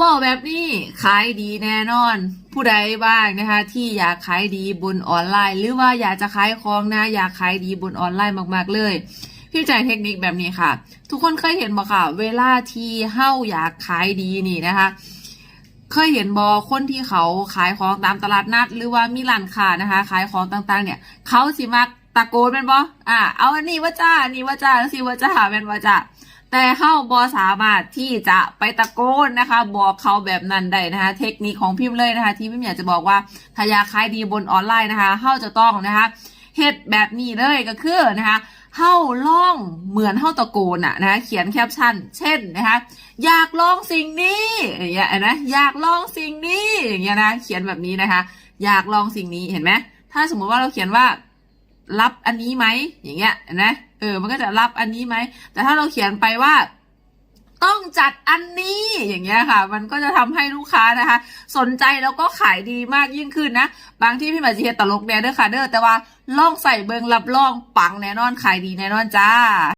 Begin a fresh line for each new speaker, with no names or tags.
ว่าแบบนี้ขายดีแน่นอน ผู้ใดบ้างนะคะ ที่อยากขายดีบนออนไลน์ หรือว่าอยากจะขายของนะอยากขายดีบนออนไลน์มากๆเลยพี่จ่ายเทคนิคแบบนี้ค่ะ ทุกคนเคยเห็นบ่ค่ะ เวลาที่เฮ้าอยากขายดีนี่นะคะ เคยเห็นบอคนที่เขาขายของตามตลาดนัด หรือว่ามีร้านค้านะคะ ขายของต่างๆ เนี่ยเขาสิมักตะโกนเป็นบออ่าเอาอันนี้ว่าจ้าอันนี้ว่าจ้าอันนี้ว่าจ้าเป็นว่าจ้า แต่เฮาบอสามารถที่จะไปตะโกนนะคะ บอกเขาแบบนั้นได้นะคะ เทคนิคของพิมพ์เลยนะคะ ที่พิมพ์อยากจะบอกว่าถ้ายาขายดีบนออนไลน์นะคะเฮาจะต้องนะคะเฮ็ดแบบนี้เลยก็คือนะคะเฮาล่องเหมือนเฮาตะโกนอะนะคะเขียนแคปชั่น เช่นนะคะอยากลองสิ่งนี้อย่างเงี้ยนะอยากลองสิ่งนี้อย่างเงี้ยนะเขียนแบบนี้นะคะ อยากลองสิ่งนี้เห็นไหมถ้าสมมุติว่าเราเขียนว่า รับอันนี้ไหมอย่างเงี้ยเห็นะเออ มันก็จะรับอันนี้ไหมแต่ถ้าเราเขียนไปว่าต้องจัดอันนี้อย่างเงี้ยค่ะ มันก็จะทำให้ลูกค้านะคะ สนใจแล้วก็ขายดีมากยิ่งขึ้นนะ บางที่พี่หมาจีเฮตลกแน่เด้อค่ะเด้อแต่ว่าล่องใส่เบิงรับรองปังแน่นอนขายดีแน่นอนจ้า